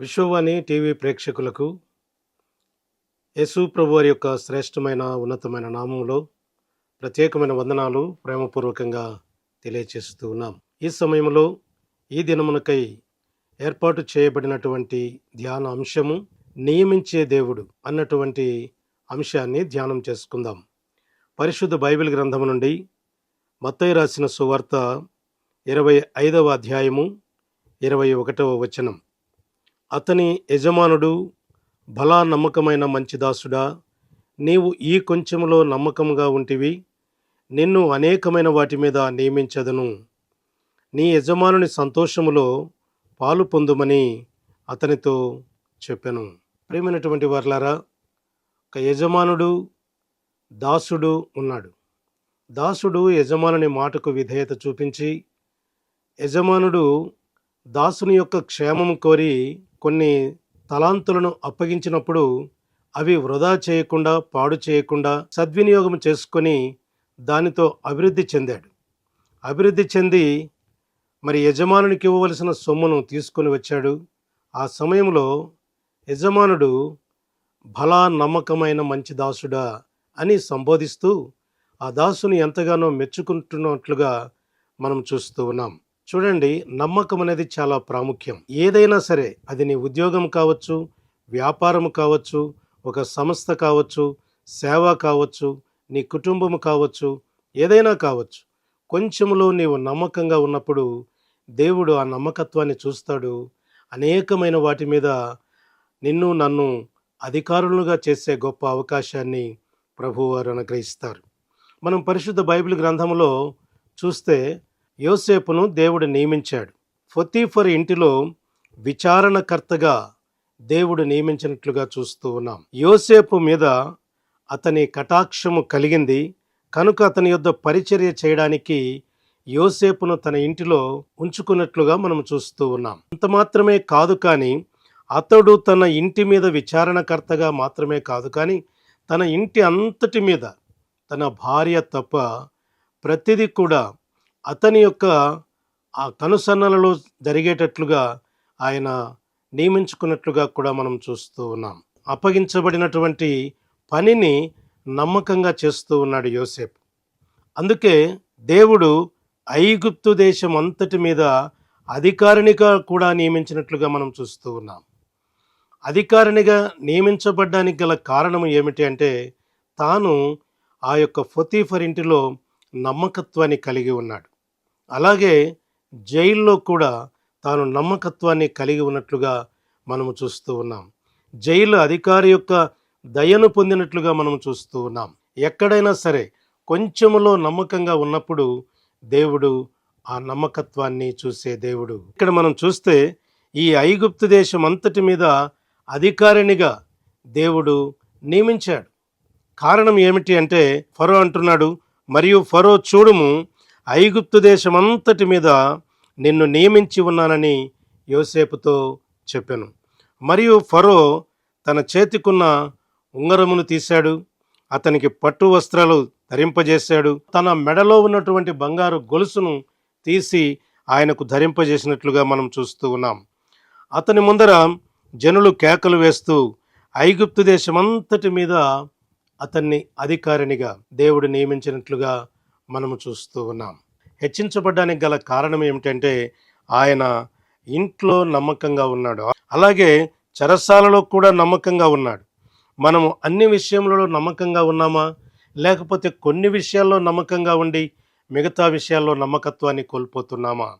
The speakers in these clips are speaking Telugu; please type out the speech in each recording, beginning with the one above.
విశ్వవాణి టీవీ ప్రేక్షకులకు యేసు ప్రభు వారి యొక్క శ్రేష్టమైన ఉన్నతమైన నామంలో ప్రత్యేకమైన వందనాలు ప్రేమపూర్వకంగా తెలియచేస్తూ ఉన్నాం. ఈ సమయంలో ఈ దినమునకై ఏర్పాటు చేయబడినటువంటి ధ్యాన అంశము నియమించే దేవుడు అన్నటువంటి అంశాన్ని ధ్యానం చేసుకుందాం. పరిశుద్ధ బైబిల్ గ్రంథము నుండి మత్తయ్య రాసిన సువార్త ఇరవై ఐదవ అధ్యాయము ఇరవై ఒకటవ వచనం. అతని యజమానుడు బలా నమ్మకమైన మంచి దాసుడా నీవు ఈ కొంచెంలో నమ్మకంగా ఉంటివి నిన్ను అనేకమైన వాటి మీద నియమించదను. నీ యజమానుని సంతోషములో పాలు పొందుమని అతనితో చెప్పాను. ప్రేమైనటువంటి వర్లారా ఒక యజమానుడు దాసుడు ఉన్నాడు. దాసుడు యజమానుని మాటకు విధేయత చూపించి యజమానుడు దాసుని యొక్క క్షేమం కోరి కొన్ని తలాంతులను అప్పగించినప్పుడు అవి వృధా చేయకుండా పాడు చేయకుండా సద్వినియోగం చేసుకొని దానితో అభివృద్ధి చెందాడు. అభివృద్ధి చెంది మరి యజమానునికి ఇవ్వవలసిన సొమ్మును తీసుకొని వచ్చాడు. ఆ సమయంలో యజమానుడు బలా నమ్మకమైన మంచి దాసుడా అని సంబోధిస్తూ ఆ దాసుని ఎంతగానో మెచ్చుకుంటున్నట్లుగా మనం చూస్తూ ఉన్నాం. చూడండి నమ్మకం అనేది చాలా ప్రాముఖ్యం. ఏదైనా సరే అది నీ ఉద్యోగం కావచ్చు వ్యాపారం కావచ్చు ఒక సంస్థ కావచ్చు సేవ కావచ్చు నీ కుటుంబం కావచ్చు ఏదైనా కావచ్చు. కొంచెంలో నీవు నమ్మకంగా ఉన్నప్పుడు దేవుడు ఆ నమ్మకత్వాన్ని చూస్తాడు. అనేకమైన వాటి మీద నిన్ను నన్ను అధికారులుగా చేసే గొప్ప అవకాశాన్ని ప్రభువారు అనుగ్రహిస్తారు. మనం పరిశుద్ధ బైబిల్ గ్రంథంలో చూస్తే యోసేపును దేవుడు నియమించాడు. ఫొతీఫర్ ఇంటిలో విచారణకర్తగా దేవుడు నియమించినట్లుగా చూస్తూ ఉన్నాం. యోసేపు మీద అతని కటాక్షము కలిగింది. కనుక అతని యొద్ద పరిచర్య చేయడానికి యోసేపును తన ఇంటిలో ఉంచుకున్నట్లుగా మనం చూస్తూ ఉన్నాం. అంత మాత్రమే కాదు కానీ అతడు తన ఇంటి మీద విచారణకర్తగా మాత్రమే కాదు కానీ తన ఇంటి అంతటి మీద తన భార్య తప్ప ప్రతిదీ కూడా అతని యొక్క ఆ కనుసన్నలలో జరిగేటట్లుగా ఆయన నియమించుకున్నట్లుగా కూడా మనం చూస్తూ ఉన్నాం. అప్పగించబడినటువంటి పనిని నమ్మకంగా చేస్తూ ఉన్నాడు యోసేపు. అందుకే దేవుడు ఐగుప్తు దేశం అంతటి మీద అధికారినిగా కూడా నియమించినట్లుగా మనం చూస్తూ ఉన్నాం. అధికారినిగా నియమించబడ్డానికి గల కారణం ఏమిటి అంటే తాను ఆ యొక్క ఫొతీఫర్ ఇంటిలో నమ్మకత్వాన్ని కలిగి ఉన్నాడు. అలాగే జైల్లో కూడా తాను నమ్మకత్వాన్ని కలిగి ఉన్నట్లుగా మనము చూస్తూ ఉన్నాం. జైలు అధికారి యొక్క దయను పొందినట్లుగా మనం చూస్తూ ఉన్నాం. ఎక్కడైనా సరే కొంచెములో నమ్మకంగా ఉన్నప్పుడు దేవుడు ఆ నమ్మకత్వాన్ని చూసే దేవుడు. ఇక్కడ మనం చూస్తే ఈ ఐగుప్తు దేశం అంతటి మీద అధికారినిగా దేవుడు నియమించాడు. కారణం ఏమిటి అంటే ఫరో అంటున్నాడు మరియు ఫరో చూడుము ఐగుప్తు దేశమంతటి మీద నిన్ను నియమించి ఉన్నానని యోసేపుతో చెప్పాను. మరియు ఫరో తన చేతికున్న ఉంగరమును తీశాడు అతనికి పట్టు వస్త్రాలు ధరింపజేశాడు తన మెడలో ఉన్నటువంటి బంగారు గొలుసును తీసి ఆయనకు ధరింపజేసినట్లుగా మనం చూస్తూ ఉన్నాం. అతని ముందర జనులు కేకలు వేస్తూ ఐగుప్తు దేశమంతటి మీద అతన్ని అధికారినిగా దేవుడు నియమించినట్లుగా మనము చూస్తూ ఉన్నాం. హెచ్చించబడ్డానికి గల కారణం ఏమిటంటే ఆయన ఇంట్లో నమ్మకంగా ఉన్నాడు. అలాగే చెరసాలలో కూడా నమ్మకంగా ఉన్నాడు. మనము అన్ని విషయంలో నమ్మకంగా ఉన్నామా? లేకపోతే కొన్ని విషయాల్లో నమ్మకంగా ఉండి మిగతా విషయాల్లో నమ్మకత్వాన్ని కోల్పోతున్నామా?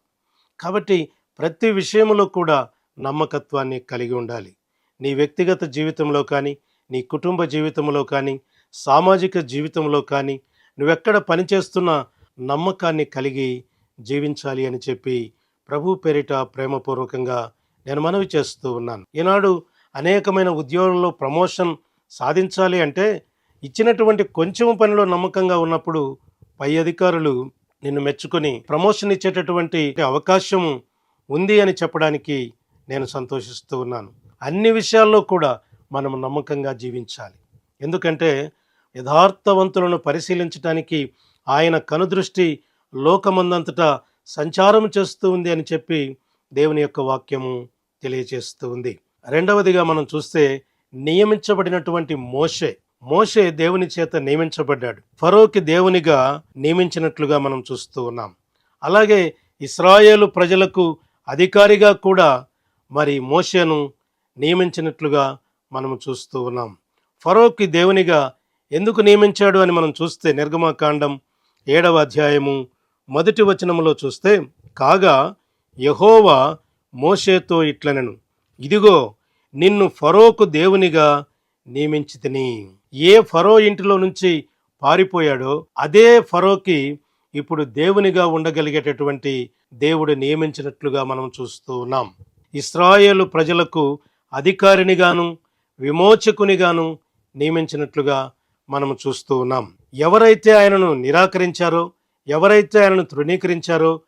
కాబట్టి ప్రతి విషయంలో కూడా నమ్మకత్వాన్ని కలిగి ఉండాలి. నీ వ్యక్తిగత జీవితంలో కానీ నీ కుటుంబ జీవితంలో కానీ సామాజిక జీవితంలో కానీ నువ్వెక్కడ పనిచేస్తున్న నమ్మకాన్ని కలిగి జీవించాలి అని చెప్పి ప్రభు పేరిట ప్రేమపూర్వకంగా నేను మనవి చేస్తూ ఉన్నాను. ఈనాడు అనేకమైన ఉద్యోగంలో ప్రమోషన్ సాధించాలి అంటే ఇచ్చినటువంటి కొంచెం పనిలో నమ్మకంగా ఉన్నప్పుడు పై అధికారులు నిన్ను మెచ్చుకొని ప్రమోషన్ ఇచ్చేటటువంటి అవకాశం ఉంది అని చెప్పడానికి నేను సంతోషిస్తూ ఉన్నాను. అన్ని విషయాల్లో కూడా మనం నమ్మకంగా జీవించాలి. ఎందుకంటే యథార్థవంతులను పరిశీలించటానికి ఆయన కనుదృష్టి లోకమందంతటా సంచారం చేస్తూ ఉంది అని చెప్పి దేవుని యొక్క వాక్యము తెలియజేస్తూ ఉంది. రెండవదిగా మనం చూస్తే నియమించబడినటువంటి మోషే. మోషే దేవుని చేత నియమించబడ్డాడు. ఫరోకి దేవునిగా నియమించినట్లుగా మనం చూస్తూ ఉన్నాం. అలాగే ఇస్రాయేలు ప్రజలకు అధికారిగా కూడా మరి మోషేను నియమించినట్లుగా మనం చూస్తూ ఉన్నాం. ఫరోకి దేవునిగా ఎందుకు నియమించాడు అని మనం చూస్తే నిర్గమకాండం ఏడవ అధ్యాయము మొదటి వచనములో చూస్తే కాగా యహోవా మోషేతో ఇట్లనెను ఇదిగో నిన్ను ఫరోకు దేవునిగా నియమించితిని. ఏ ఫరో ఇంటిలో నుంచి పారిపోయాడో అదే ఫరోకి ఇప్పుడు దేవునిగా ఉండగలిగేటటువంటి దేవుడు నియమించినట్లుగా మనం చూస్తూ ఉన్నాం. ఇస్రాయేలు ప్రజలకు అధికారినిగాను విమోచకునిగాను నియమించినట్లుగా మనం చూస్తూ ఉన్నాం. ఎవరైతే ఆయనను నిరాకరించారో ఎవరైతే ఆయనను తృణీకరించారో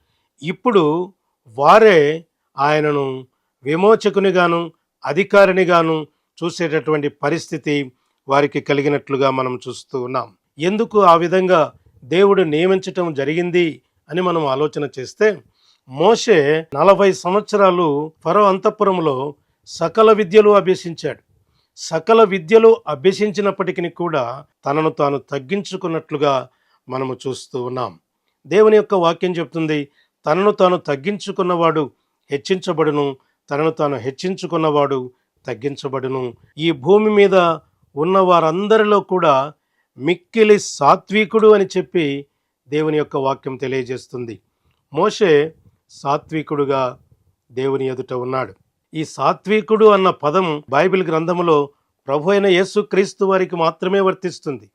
ఇప్పుడు వారే ఆయనను విమోచకునిగాను అధికారినిగాను చూసేటటువంటి పరిస్థితి వారికి కలిగినట్లుగా మనం చూస్తూ ఉన్నాం. ఎందుకు ఆ విధంగా దేవుడు నియమించటం జరిగింది అని మనం ఆలోచన చేస్తే మోషే నలభై సంవత్సరాలు ఫరో అంతఃపురంలో సకల విద్యలు అభ్యసించాడు. సకల విద్యలు అభ్యసించినప్పటికీ కూడా తనను తాను తగ్గించుకున్నట్లుగా మనము చూస్తూ ఉన్నాం. దేవుని యొక్క వాక్యం చెప్తుంది తనను తాను తగ్గించుకున్నవాడు హెచ్చించబడును తనను తాను హెచ్చించుకున్నవాడు తగ్గించబడును. ఈ భూమి మీద ఉన్న వారందరిలో కూడా మిక్కిలి సాత్వికుడు అని చెప్పి దేవుని యొక్క వాక్యం తెలియజేస్తుంది. మోషే సాత్వికుడుగా దేవుని ఎదుట ఉన్నాడు. ఈ సాత్వికుడు అన్న పదం బైబిల్ గ్రంథములో ప్రభు అయిన యేసుక్రీస్తు వారికి మాత్రమే వర్తిస్తుంది.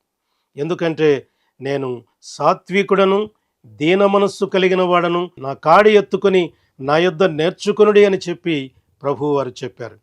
ఎందుకంటే నేను సాత్వికుడను దీన మనస్సు కలిగిన వాడను నా కాడి ఎత్తుకొని నా యొద్ద నేర్చుకునుడి అని చెప్పి ప్రభువు వారు చెప్పారు.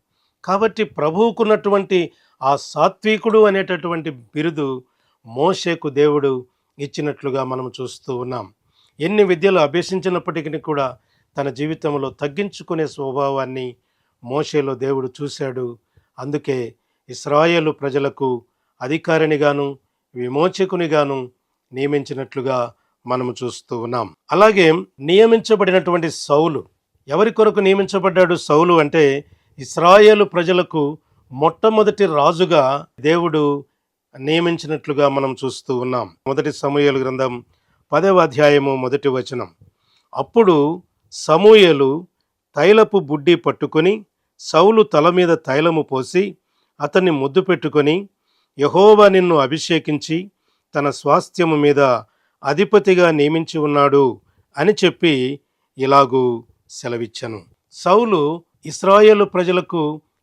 కాబట్టి ప్రభువుకున్నటువంటి ఆ సాత్వికుడు అనేటటువంటి బిరుదు మోషేకు దేవుడు ఇచ్చినట్లుగా మనం చూస్తూ ఉన్నాం. ఎన్ని విద్యలు అభ్యసించినప్పటికీ కూడా తన జీవితంలో తగ్గించుకునే స్వభావాన్ని మోషేలో దేవుడు చూశాడు. అందుకే ఇస్రాయేలు ప్రజలకు అధికారినిగాను విమోచకునిగాను నియమించినట్లుగా మనము చూస్తూ ఉన్నాం. అలాగే నియమించబడినటువంటి సౌలు ఎవరి కొరకు నియమించబడ్డాడు సౌలు అంటే ఇస్రాయేలు ప్రజలకు మొట్టమొదటి రాజుగా దేవుడు నియమించినట్లుగా మనం చూస్తూ ఉన్నాం. మొదటి సమూహలు గ్రంథం పదవ అధ్యాయము మొదటి వచనం. అప్పుడు సమూయలు తైలపు బుడ్డి పట్టుకొని సౌలు తల మీద తైలము పోసి అతన్ని ముద్దు పెట్టుకొని యహోవా నిన్ను అభిషేకించి తన స్వాస్థ్యము మీద అధిపతిగా నియమించి ఉన్నాడు అని చెప్పి ఇలాగూ సెలవిచ్చను. సౌలు ఇస్రాయేలు ప్రజలకు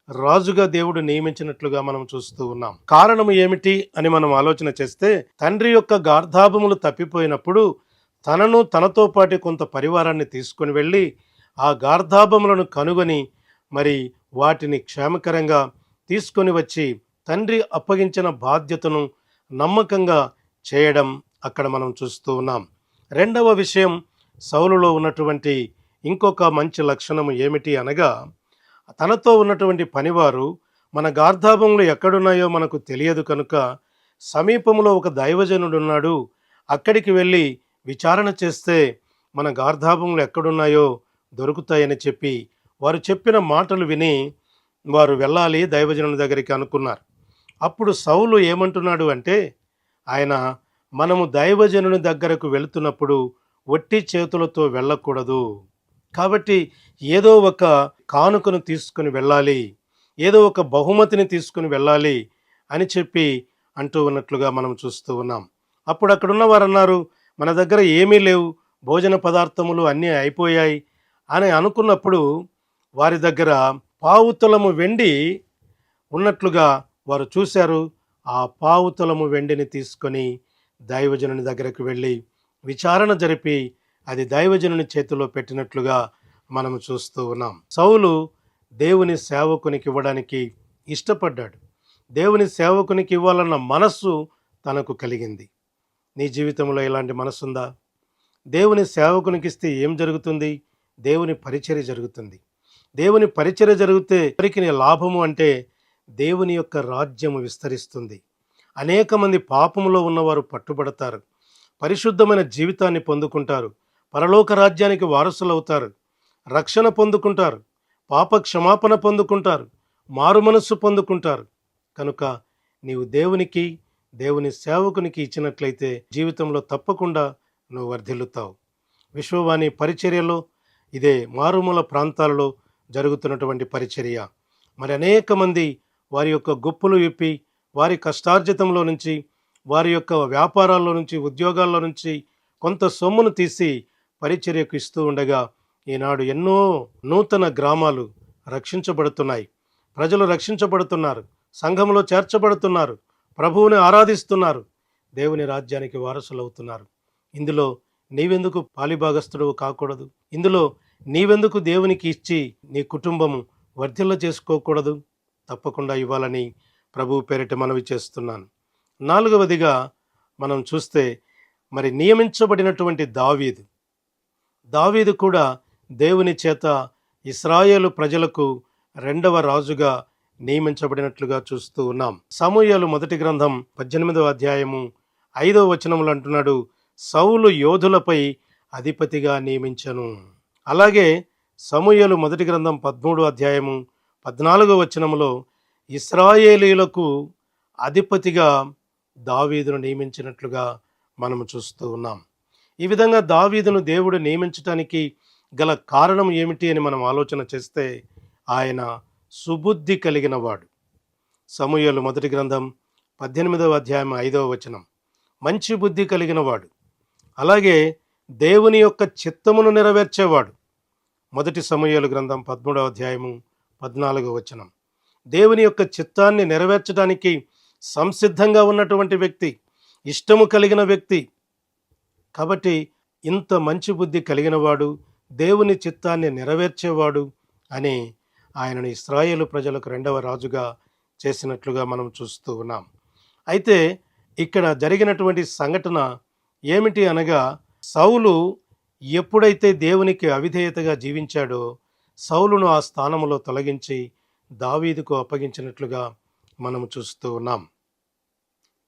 రాజుగా దేవుడు నియమించినట్లుగా మనం చూస్తూ ఉన్నాం. కారణం ఏమిటి అని మనం ఆలోచన చేస్తే తండ్రి యొక్క గార్ధాభములు తప్పిపోయినప్పుడు తనను తనతో పాటు కొంత పరివారాన్ని తీసుకొని వెళ్ళి ఆ గార్ధాభములను కనుగొని మరి వాటిని క్షేమకరంగా తీసుకొని వచ్చి తండ్రి అప్పగించిన బాధ్యతను నమ్మకంగా చేయడం అక్కడ మనం చూస్తూ ఉన్నాం. రెండవ విషయం సౌలులో ఉన్నటువంటి ఇంకొక మంచి లక్షణము ఏమిటి అనగా తనతో ఉన్నటువంటి పనివారు మన గార్ధాభములు ఎక్కడున్నాయో మనకు తెలియదు కనుక సమీపంలో ఒక దైవజనుడున్నాడు అక్కడికి వెళ్ళి విచారణ చేస్తే మన గార్ధాభములు ఎక్కడున్నాయో దొరుకుతాయని చెప్పి వారు చెప్పిన మాటలు విని వారు వెళ్ళాలి దైవజనుని దగ్గరికి అనుకున్నారు. అప్పుడు సౌలు ఏమంటున్నాడు అంటే ఆయన మనము దైవజనుని దగ్గరకు వెళుతున్నప్పుడు ఒట్టి చేతులతో వెళ్ళకూడదు. కాబట్టి ఏదో ఒక కానుకను తీసుకుని వెళ్ళాలి ఏదో ఒక బహుమతిని తీసుకుని వెళ్ళాలి అని చెప్పి అంటూ ఉన్నట్లుగా మనం చూస్తూ ఉన్నాం. అప్పుడు అక్కడున్న వారు అన్నారు మన దగ్గర ఏమీ లేవు భోజన పదార్థములు అన్నీ అయిపోయాయి అని అనుకున్నప్పుడు వారి దగ్గర పావుతులము వెండి ఉన్నట్లుగా వారు చూశారు. ఆ పావుతులము వెండిని తీసుకొని దైవజనుని దగ్గరకు వెళ్ళి విచారణ జరిపి అది దైవజనుని చేతిలో పెట్టినట్లుగా మనం చూస్తూ ఉన్నాం. సౌలు దేవుని సేవకునికి ఇవ్వడానికి ఇష్టపడ్డాడు. దేవుని సేవకునికి ఇవ్వాలన్న మనస్సు తనకు కలిగింది. నీ జీవితంలో ఇలాంటి మనస్సుందా? దేవుని సేవకునికి ఇస్తే ఏం జరుగుతుంది? దేవుని పరిచర్య జరుగుతుంది. దేవుని పరిచర్య జరిగితే ఎవరికి లాభము అంటే దేవుని యొక్క రాజ్యము విస్తరిస్తుంది. అనేక మంది పాపములో ఉన్నవారు పట్టుబడతారు. పరిశుద్ధమైన జీవితాన్ని పొందుకుంటారు. పరలోక రాజ్యానికి వారసులవుతారు. రక్షణ పొందుకుంటారు. పాప క్షమాపణ పొందుకుంటారు. మారు మనస్సు పొందుకుంటారు. కనుక నీవు దేవునికి దేవుని సేవకునికి ఇచ్చినట్లయితే జీవితంలో తప్పకుండా నువ్వు వర్ధిల్లుతావు. విశ్వవాణి పరిచర్యలో ఇదే మారుమూల ప్రాంతాలలో జరుగుతున్నటువంటి పరిచర్య. మరి అనేక మంది వారి యొక్క గుప్పులు విప్పి వారి కష్టార్జితంలో నుంచి వారి యొక్క వ్యాపారాల్లో నుంచి ఉద్యోగాల్లో నుంచి కొంత సొమ్మును తీసి పరిచర్యకు ఇస్తూ ఉండగా ఈనాడు ఎన్నో నూతన గ్రామాలు రక్షించబడుతున్నాయి. ప్రజలు రక్షించబడుతున్నారు. సంఘంలో చేర్చబడుతున్నారు. ప్రభువుని ఆరాధిస్తున్నారు. దేవుని రాజ్యానికి వారసులవుతున్నారు. ఇందులో నీవెందుకు పాలిభాగస్తుడు కాకూడదు? ఇందులో నీవెందుకు దేవునికి ఇచ్చి నీ కుటుంబము వర్ధిల్ల చేసుకోకూడదు? తప్పకుండా ఇవ్వాలని ప్రభు పేరిట మనవి చేస్తున్నాను. నాలుగవదిగా మనం చూస్తే మరి నియమించబడినటువంటి దావీదు. దావీదు కూడా దేవుని చేత ఇస్రాయేలు ప్రజలకు రెండవ రాజుగా నియమించబడినట్లుగా చూస్తూ ఉన్నాం. సమూహలు మొదటి గ్రంథం పద్దెనిమిదవ అధ్యాయము ఐదవ వచనములు అంటున్నాడు సౌలు యోధులపై అధిపతిగా నియమించను. అలాగే సమూయలు మొదటి గ్రంథం పదమూడు అధ్యాయము పద్నాలుగో వచనములో ఇస్రాయేలీలకు అధిపతిగా దావీదును నియమించినట్లుగా మనము చూస్తూ ఉన్నాం. ఈ విధంగా దావీదును దేవుడు నియమించటానికి గల కారణం ఏమిటి అని మనం ఆలోచన చేస్తే ఆయన సుబుద్ధి కలిగిన వాడు. సమూహలు మొదటి గ్రంథం పద్దెనిమిదవ అధ్యాయం ఐదవ వచనం. మంచి బుద్ధి కలిగిన వాడు. అలాగే దేవుని యొక్క చిత్తమును నెరవేర్చేవాడు. మొదటి సమయాలు గ్రంథం పదమూడవ అధ్యాయము పద్నాలుగో వచనం. దేవుని యొక్క చిత్తాన్ని నెరవేర్చడానికి సంసిద్ధంగా ఉన్నటువంటి వ్యక్తి ఇష్టము కలిగిన వ్యక్తి. కాబట్టి ఇంత మంచి బుద్ధి కలిగినవాడు దేవుని చిత్తాన్ని నెరవేర్చేవాడు అని ఆయనను ఇస్రాయేలు ప్రజలకు రెండవ రాజుగా చేసినట్లుగా మనం చూస్తూ ఉన్నాం. అయితే ఇక్కడ జరిగినటువంటి సంఘటన ఏమిటి అనగా సౌలు ఎప్పుడైతే దేవునికి అవిధేయతగా జీవించాడో సౌలును ఆ స్థానములో తొలగించి దావీదుకు అప్పగించినట్లుగా మనము చూస్తూ ఉన్నాం.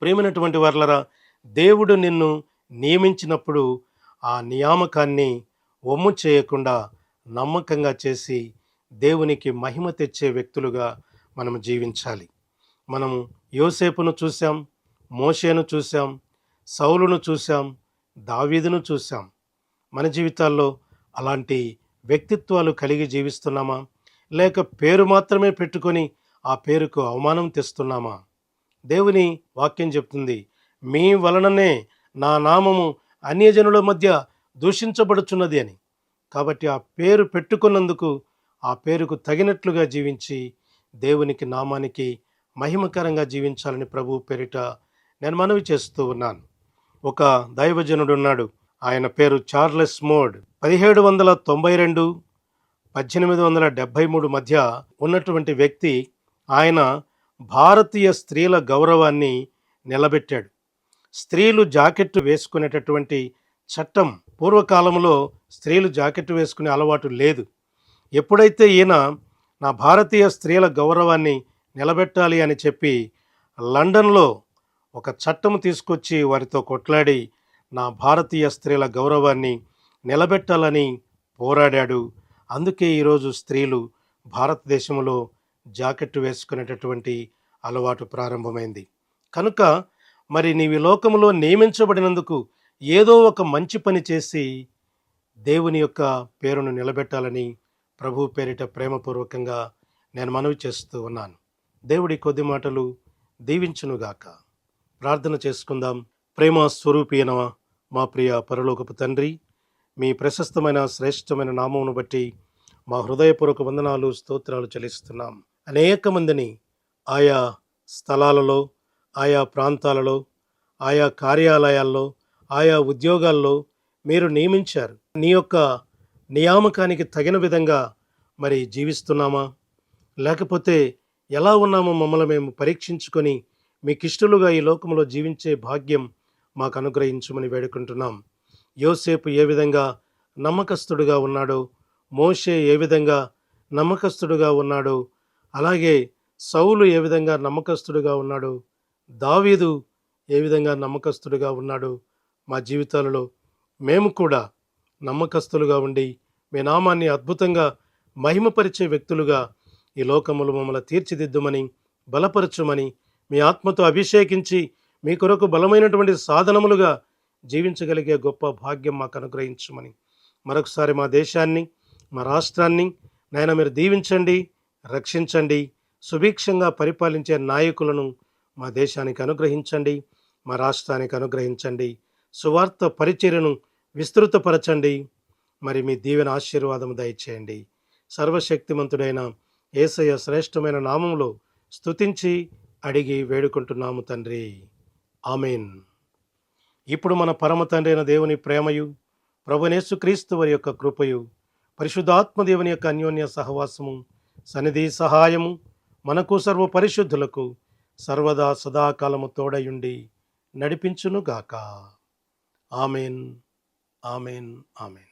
ప్రేమైనటువంటి వర్లరా దేవుడు నిన్ను నియమించినప్పుడు ఆ నియామకాన్ని ఒమ్ము చేయకుండా నమ్మకంగా చేసి దేవునికి మహిమ తెచ్చే వ్యక్తులుగా మనం జీవించాలి. మనము యోసేపును చూసాం మోషేను చూసాం సౌలును చూసాం దావీదును చూసాం మన జీవితాల్లో అలాంటి వ్యక్తిత్వాలు కలిగి జీవిస్తున్నామా? లేక పేరు మాత్రమే పెట్టుకొని ఆ పేరుకు అవమానం తెస్తున్నామా? దేవుని వాక్యం చెప్తుంది మీ వలననే నా నామము అన్యజనుల మధ్య దూషించబడుచున్నది అని. కాబట్టి ఆ పేరు పెట్టుకున్నందుకు ఆ పేరుకు తగినట్లుగా జీవించి దేవునికి నామానికి మహిమకరంగా జీవించాలని ప్రభు పేరిట నేను మనవి చేస్తూ ఉన్నాను. ఒక దైవజనుడు ఉన్నాడు ఆయన పేరు చార్లెస్ మోడ్. పదిహేడు వందల తొంభై రెండు పద్దెనిమిది వందల డెబ్భై మూడు మధ్య ఉన్నటువంటి వ్యక్తి ఆయన భారతీయ స్త్రీల గౌరవాన్ని నిలబెట్టాడు. స్త్రీలు జాకెట్ వేసుకునేటటువంటి చట్టం పూర్వకాలంలో స్త్రీలు జాకెట్ వేసుకునే అలవాటు లేదు. ఎప్పుడైతే ఈయన నా భారతీయ స్త్రీల గౌరవాన్ని నిలబెట్టాలి అని చెప్పి లండన్లో ఒక చట్టం తీసుకొచ్చి వారితో కొట్లాడి నా భారతీయ స్త్రీల గౌరవాన్ని నిలబెట్టాలని పోరాడాడు. అందుకే ఈరోజు స్త్రీలు భారతదేశంలో జాకెట్ వేసుకునేటటువంటి అలవాటు ప్రారంభమైంది. కనుక మరి నీవి లోకంలో నియమించబడినందుకు ఏదో ఒక మంచి పని చేసి దేవుని యొక్క పేరును నిలబెట్టాలని ప్రభు పేరిట ప్రేమపూర్వకంగా నేను మనవి చేస్తూ ఉన్నాను. దేవుడి కొద్ది మాటలు దీవించునుగాక. ప్రార్థన చేసుకుందాం. ప్రేమ స్వరూపీనవా మా ప్రియ పరలోకపు తండ్రి మీ ప్రశస్తమైన శ్రేష్టమైన నామమును బట్టి మా హృదయపూర్వక వందనాలు స్తోత్రాలు చెల్లిస్తున్నాం. అనేక మందిని ఆయా స్థలాలలో ఆయా ప్రాంతాలలో ఆయా కార్యాలయాల్లో ఆయా ఉద్యోగాల్లో మీరు నియమించారు. నీ యొక్క నియామకానికి తగిన విధంగా మరి జీవిస్తున్నామా? లేకపోతే ఎలా ఉన్నామో మమ్మల్ని మేము పరీక్షించుకొని మీకు ఇష్టలుగా ఈ లోకంలో జీవించే భాగ్యం మాకు అనుగ్రహించమని వేడుకుంటున్నాం. యోసేపు ఏ విధంగా నమ్మకస్తుడుగా ఉన్నాడో మోషే ఏ విధంగా నమ్మకస్తుడుగా ఉన్నాడో అలాగే సౌలు ఏ విధంగా నమ్మకస్తుడుగా ఉన్నాడు దావీదు ఏ విధంగా నమ్మకస్తుడుగా ఉన్నాడో మా జీవితాలలో మేము కూడా నమ్మకస్తులుగా ఉండి మీ నామాన్ని అద్భుతంగా మహిమపరిచే వ్యక్తులుగా ఈ లోకములు మమ్మల్ని తీర్చిదిద్దుమని బలపరచుమని మీ ఆత్మతో అభిషేకించి మీ కొరకు బలమైనటువంటి సాధనములుగా జీవించగలిగే గొప్ప భాగ్యం మాకు అనుగ్రహించమని మరొకసారి మా దేశాన్ని మా రాష్ట్రాన్ని నాయన మీరు దీవించండి రక్షించండి సుభిక్షంగా పరిపాలించే నాయకులను మా దేశానికి అనుగ్రహించండి మా రాష్ట్రానికి అనుగ్రహించండి సువార్త పరిచర్యను విస్తృతపరచండి. మరి మీ దీవెన ఆశీర్వాదం దయచేయండి. సర్వశక్తిమంతుడైన ఏసయ్య శ్రేష్టమైన నామంలో స్తుతించి అడిగి వేడుకుంటున్నాము తండ్రి. ఆమెన్. ఇప్పుడు మన పరమ తండ్రి అయిన దేవుని ప్రేమయు ప్రభునేసు క్రీస్తు వారి యొక్క కృపయు పరిశుద్ధాత్మ దేవుని యొక్క అన్యోన్య సహవాసము సన్నిధి సహాయము మనకు సర్వ పరిశుద్ధులకు సర్వదా సదాకాలము తోడయుండి నడిపించునుగాక. Amen amen amen.